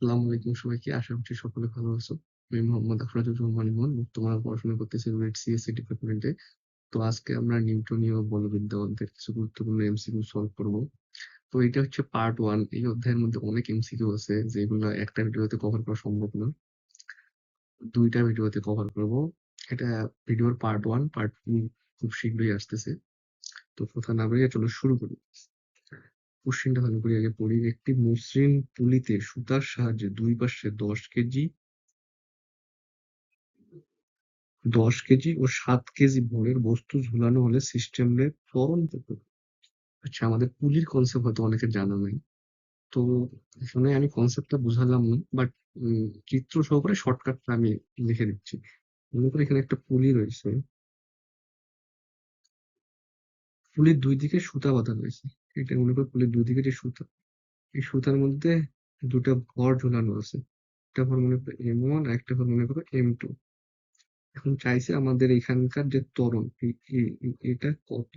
আসসালামু আলাইকুম সবাইকে। আশা করছি সকলে ভালো আছো। আমি মোহাম্মদ আফরাজুজ্জামান ইমন। বর্তমানে পড়াশোনা করতেছি রুয়েট সিএসসি ডিপার্টমেন্টে। তো আজকে আমরা নিউটনীয় বলবিদ্যা অধ্যায়ের কিছু গুরুত্বপূর্ণ এমসিকিউ সলভ করব। তো এটা হচ্ছে পার্ট 1। এই অধ্যায়ের মধ্যে অনেক এমসিকিউ আছে, যেগুলো একটা ভিডিওতে কভার করা সম্ভব না। দুইটা ভিডিওতে কভার করব। এটা ভিডিওর পার্ট ওয়ান পার্ট 2 খুব শীঘ্রই আসতেছে। তো কথা না বাড়িয়ে চলো শুরু করি। কোশ্চেনটা ভালো করে আগে পড়ি। একটি মসৃণ পুলিতে সুতার সাহায্যে দুই পাশে 10 কেজি 10 কেজি ও সাত কেজি ভরের বস্তু ঝুলানো হলে সিস্টেমের ত্বরণ? আচ্ছা আমাদের পুলির কনসেপ্ট হয়তো অনেকে জানা নাই। তো এখানে আমি কনসেপ্টটা বুঝালাম না বাট চিত্র সহকারে শর্টকাটটা আমি লিখে দিচ্ছি। মনে করি এখানে একটা পুলি রয়েছে। পুলির দুই দিকে সুতা বাঁধা রয়েছে। এটা মনে করি পুলির দুই দিকে যে সুতা, এই সুতার মধ্যে দুটা ভর ঝোলানো আছে। একটা ভর মনে করো এম ওয়ান একটা ভর মনে করো এম টু এখন চাইছে আমাদের এখানকার যে ত্বরণ এটা কত?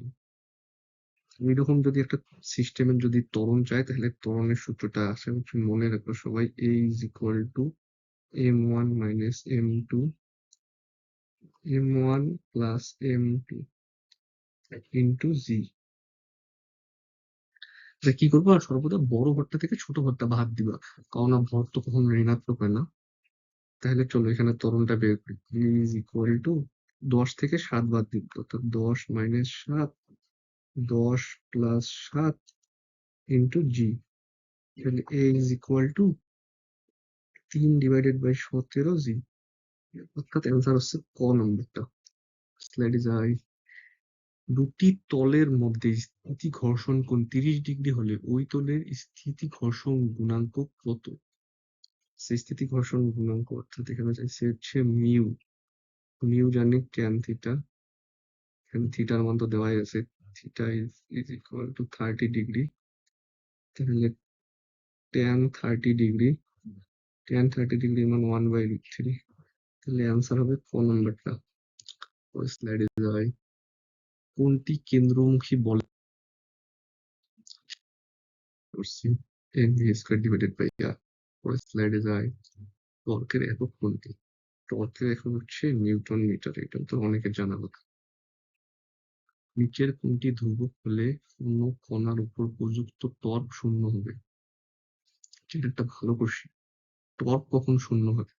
এরকম যদি একটা সিস্টেমের যদি ত্বরণ চায় তাহলে ত্বরণের সূত্রটা আসে হচ্ছে মনে রাখো সবাই a is equal to m1 minus m2 m1 plus m2 into z কি করব? সর্বদা বড় ভরটা থেকে ছোট ভরটা বাদ দিবা। কারণ ভর তো কখনো ঋণাত্মক হয় না। তাহলে চলো এখানে ত্বরণটা বের করি। ইজ ইকুয়াল টু দশ থেকে সাত বাদ দিব। অর্থাৎ দশ মাইনাস সাত, দশ প্লাস সাত ইন্টু জি তাহলে এ ইজ ইকুয়াল টু তিন ডিভাইডেড বাই সতেরো জি অর্থাৎ অ্যান্সার হচ্ছে ক নম্বরটা স্লাইডে যাই। দুটি তলের মধ্যে স্থিতি ঘর্ষণ কোণ তিরিশ ডিগ্রি হলে ওই তলের স্থিতি ঘর্ষণ গুণাঙ্ক কত? সেই স্থিতি ঘর্ষণ গুণাঙ্ক অর্থাৎ এখানে চাইছে হচ্ছে মিউ। মিউ জানি ট্যান থিটা এখানে থিটার মান তো দেওয়াই আছে। Theta is equal to thirty degree তাহলে tan thirty degree tan thirty degree মান ওয়ান বাই থ্রি তাহলে অ্যান্সার হবে ক নম্বরটা স্লাইডে যাই। কোনটি কেন্দ্রমুখী বল টর্কের একক কোনটি? টর্কের একক হচ্ছে নিউটন মিটার, এটা তো অনেকের জানা কথা। নিচের কোনটি ধ্রুবক হলে কোন কণার উপর প্রযুক্ত টর্ক শূন্য হবে? একটা ভালো কোশ্চেন টর্ক কখন শূন্য হবে?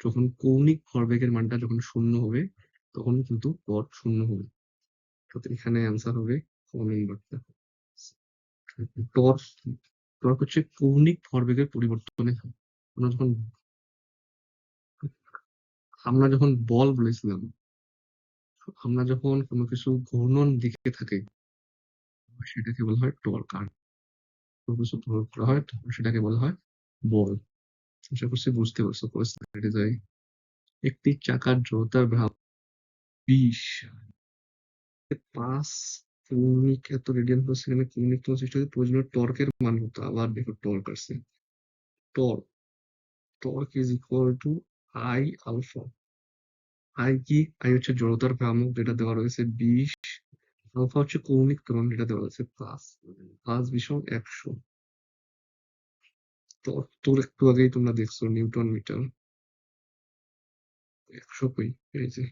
যখন কৌণিক ভরবেগের মানটা যখন শূন্য হবে, তখন কিন্তু টর্ক শূন্য হবে। এখানে অ্যান্সার হবে হচ্ছে কৌণিক ভরবেগের পরিবর্তনে আমরা যখন আমরা যখন বল বলেছিলাম, আমরা যখন কোনো কিছু ঘূর্ণন দিকে থাকে, সেটাকে বলা হয় টর্ক। আর কোনো কিছু করা হয় তখন সেটাকে বলা হয় বল। আশা করছি বুঝতে পারছ পরিস্থিতি একটি চাকার জড়তার ভাব বিশ পাঁচ কৌণিক এত রেডিয়ান পার সেকেন্ডে কৌণিক ত্বরণ সৃষ্টি হতে প্রয়োজনীয় টর্কের মান হতো, আবার দেখো টর্ক আসছে। Torque torque is equal to I alpha I কি? আই হচ্ছে জড়তার ভ্রামক যেটা দেওয়া রয়েছে বিশ। আলফা হচ্ছে কৌণিক ত্বরণ যেটা দেওয়া রয়েছে পাঁচ। পাঁচ বিষম একশো। তোর একটু আগেই তোমরা দেখছ, নিউটন মিটার। একশো কই এই যে।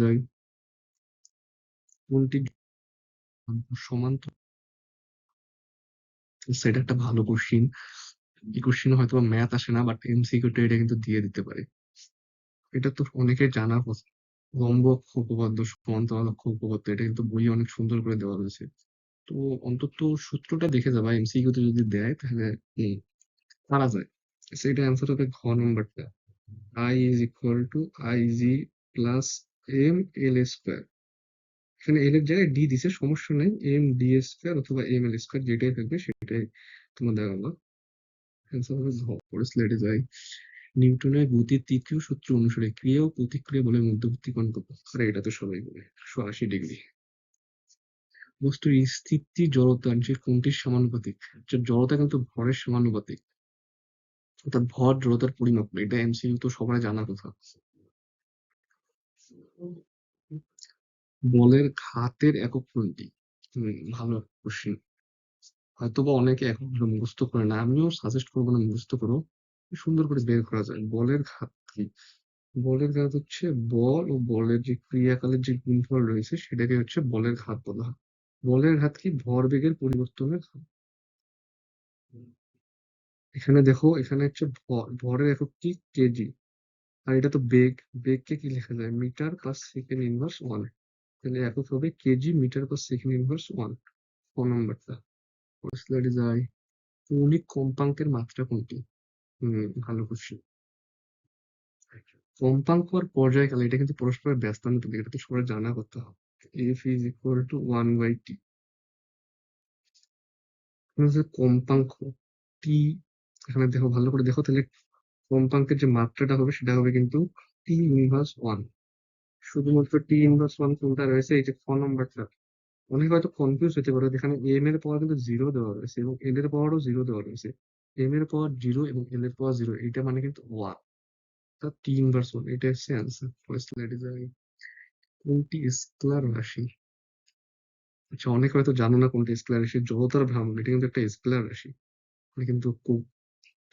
যাই কোনটি সমান্তর সেটা একটা ভালো কোশ্চিন এই কোশ্চিন হয়তো ম্যাথ আসে না বাট এমসিকিউটা এটা কিন্তু দিয়ে দিতে পারে। এটা তো অনেকের জানার কথা লম্ব অক্ষ উপপাদ্য, সমান্তরাল অক্ষ উপপাদ্য, এটা কিন্তু বই অনেক সুন্দর করে দেওয়া রয়েছে তো অন্তত সূত্রটা দেখে যাবা এমসিকিউতে যদি দেয়, তাহলে পারা যায়। সেটা অ্যান্সার হবে ঘ নম্বরটা I is equal to I G plus M L square এখানে এল এর জায়গায় ডি দিছে, সমস্যা নেই। এম ডি স্কোয়ার অথবা এম এল স্কোয়ার যেটাই থাকবে সেটাই তোমার হলো অ্যান্সার হবে ঘ পরে স্লাইডে যাই। নিউটনের গতির তৃতীয় সূত্র অনুসারে ক্রিয়া ও প্রতিক্রিয়া বলে মধ্যবর্তী কোণ কত এটা তো সবাই বলে, একশো আশি ডিগ্রি। বস্তুর স্থিতি জড়তা যে কোনটির সমানুপাতিক জড়তা কিন্তু ভরের সমানুপাতিক, অর্থাৎ ভর জড়তার পরিমাপ। এটা এমসিইউ তো সবাই জানা কথা। বলের ঘাতের একক কোনটি ভালো কোশ্চেন হয়তোবা অনেকে এখন মুখস্থ করে না। আমিও সাজেস্ট করব না মুখস্থ করো। সুন্দর করে বের করা যায়। বলের ঘাত কি? বলের ঘাত হচ্ছে বল ও বলের যে ক্রিয়াকালের যে গুণফল রয়েছে, সেটাকে হচ্ছে বলের ঘাত বলা হয়। বলের ঘাত কি? ভরবেগের পরিবর্তনের ঘাত এখানে দেখো, এখানে হচ্ছে ভর। ভরের একক কি? কেজি আর এটা তো বেগ। বেগকে কি লেখা যায়? Metre per second inverse one তাহলে একক হবে kg metre per second inverse one ক নম্বরটা স্লাইডে যাই। কৌণিক কম্পাঙ্কের মাত্রা কোনটি? হম, ভালো কোশ্চেন কম্পাঙ্ক আর পর্যায়কাল, এটা কিন্তু পরস্পরের ব্যস্তানুপাতিক, এটা তো সবার জানা করতে হবে। F is equal to one by T কম্পাঙ্ক টি এখানে দেখো, ভালো করে দেখো, তাহলে কম্পাঙ্কের যে মাত্রাটা হবে, সেটা হবে কিন্তু টি ইউনিভার্স ওয়ান শুধুমাত্র টি ইনভার্স ওয়ান কোনটা রয়েছে? এই যে ক নম্বরটা অনেকে হয়তো কনফিউজ হতে পারে। এখানে এম এর পাওয়ার কিন্তু জিরো দেওয়া রয়েছে এবং এল এর পাওয়ারও জিরো দেওয়া রয়েছে। এম এর পাওয়ার জিরো এবং এল এর পাওয়ার জিরো এটা মানে কিন্তু ওয়ান তা টি ইনভার্স ওয়ান এটা হচ্ছে অ্যান্সার ফার্স্ট কোনটি স্কেলার রাশি? আচ্ছা অনেকে হয়তো জানো না কোনটি স্কেলার রাশি। জড়তার ভ্রামক, এটা কিন্তু একটা স্কেলার রাশি। এটা কিন্তু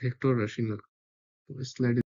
ভেক্টর রাশি না। স্লাইডে